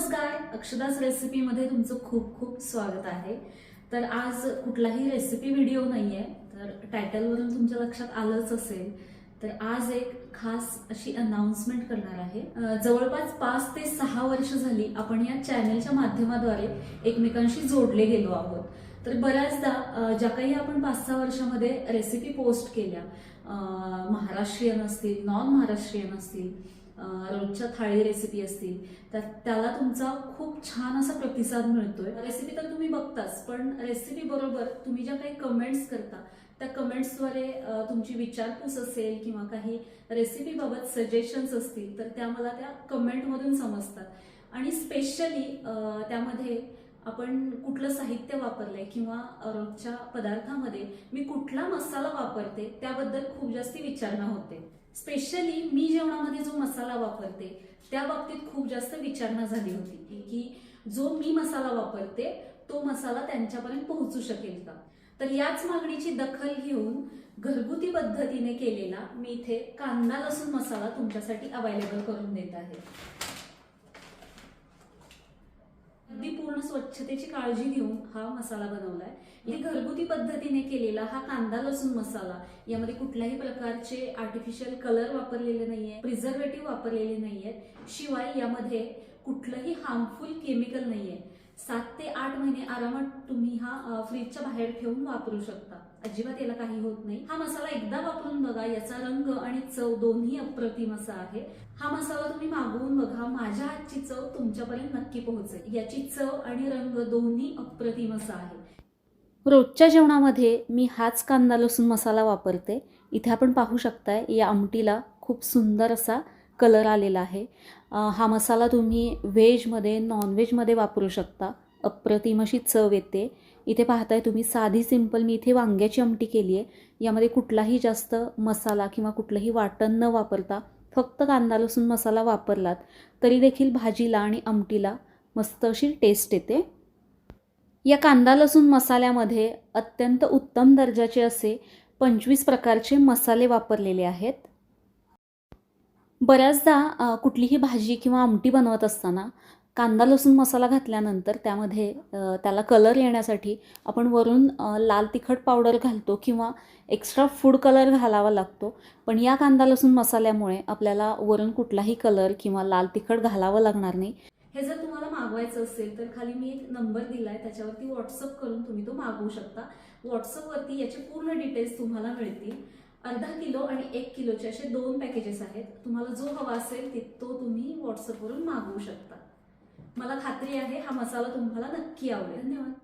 नमस्कार. अक्षदास रेसिपीमध्ये तुमचं खूप खूप स्वागत आहे. तर आज कुठलाही रेसिपी व्हिडिओ नाही आहे तर टायटलवरून तुमच्या लक्षात आलंच असेल तर आज एक खास अशी अनाउन्समेंट करणार आहे. जवळपास पाच ते सहा वर्ष झाली आपण या चॅनलच्या माध्यमाद्वारे एकमेकांशी जोडले गेलो आहोत. तर बऱ्याचदा ज्या काही आपण पाच सहा वर्षामध्ये रेसिपी पोस्ट केल्या महाराष्ट्रीयन असतील नॉन महाराष्ट्रीयन असतील रोजच्या थाळी रेसिपी असतील तर त्याला तुमचा खूप छान असा प्रतिसाद मिळतोय. रेसिपी तर तुम्ही बघताच पण रेसिपी बरोबर तुम्ही ज्या काही कमेंट्स करता त्या कमेंट्सद्वारे तुमची विचारपूस असेल किंवा काही रेसिपीबाबत सजेशन्स असतील तर त्या मला त्या कमेंटमधून समजतात. आणि स्पेशली त्यामध्ये आपण कुठलं साहित्य वापरलंय किंवा रोजच्या पदार्थामध्ये मी कुठला मसाला वापरते त्याबद्दल खूप जास्ती विचारणा होते. स्पेशली मी जेवणामध्ये जो मसाला वापरते त्या बाबतीत खूप जास्त विचारणा झाली होती की जो मी मसाला वापरते तो मसाला त्यांच्यापर्यंत पोहोचू शकेल का? तर याच मागणीची दखल घेऊन घरगुती पद्धतीने केलेला मी इथे कांदा लसूण मसाला तुमच्यासाठी अवेलेबल करून देत आहे अगदी पूर्ण स्वच्छतेची काळजी घेऊन हा मसाला बनवलाय. इथे घरगुती पद्धतीने केलेला हा कांदा लसूण मसाला यामध्ये कुठल्याही प्रकारचे आर्टिफिशियल कलर वापरलेले नाहीये प्रिझर्वेटिव्ह वापरलेले नाहीयेत शिवाय यामध्ये कुठलंही हार्मफुल केमिकल नाहीये. सात ते आठ महिने आरामात तुम्ही हा फ्रीजच्या बाहेर ठेवून वापरू शकता. अजिबात याला काही होत नाही. हा मसाला एकदा वापरून बघा याचा रंग आणि चव दोन्ही अप्रतिम असा आहे. हा मसाला तुम्ही मागवून बघा माझ्या हातची चव तुमच्यापर्यंत नक्की पोहोचेल. याची चव आणि रंग दोन्ही अप्रतिम असा आहे. रोजच्या जेवणामध्ये मी हाच कांदा लसूण मसाला वापरते. इथे आपण पाहू शकताय या आमटीला खूप सुंदर असा कलर आलेला आहे. हा मसाला तुम्ही व्हेजमध्ये नॉनव्हेजमध्ये वापरू शकता. अप्रतिम अशी चव येते. इथे पाहताय तुम्ही साधी सिंपल मी इथे वांग्याची आमटी केली आहे. यामध्ये कुठलाही जास्त मसाला किंवा कुठलंही वाटण न वापरता फक्त कांदा लसूण मसाला वापरलात तरी देखील भाजीला आणि आमटीला मस्त अशी टेस्ट येते. या कांदा लसूण मसाल्यामध्ये अत्यंत उत्तम दर्जाचे असे पंचवीस प्रकारचे मसाले वापरलेले आहेत. बऱ्याचदा कुठलीही भाजी किंवा आमटी बनवत असताना कांदा लसूण मसाला घातल्यानंतर त्यामध्ये त्याला कलर येण्यासाठी आपण वरून लाल तिखट पावडर घालतो किंवा एक्स्ट्रा फूड कलर घालावा लागतो. पण या कांदा लसूण मसाल्यामुळे आपल्याला वरून कुठलाही कलर किंवा लाल तिखट घालावं लागणार नाही. हे जर तुम्हाला मागवायचं असेल तर खाली मी एक नंबर आहे त्याच्यावरती व्हॉट्सअप करून तुम्ही तो मागवू शकता. व्हॉट्सअपवरती याचे पूर्ण डिटेल्स तुम्हाला मिळतील. अर्धा किलो आणि एक किलोचे असे दोन पॅकेजेस आहेत. तुम्हाला जो हवा असेल तो तुम्ही व्हॉट्सअपवरून मागवू शकता. मला खात्री आहे हा मसाला तुम्हाला नक्की आवडेल. धन्यवाद.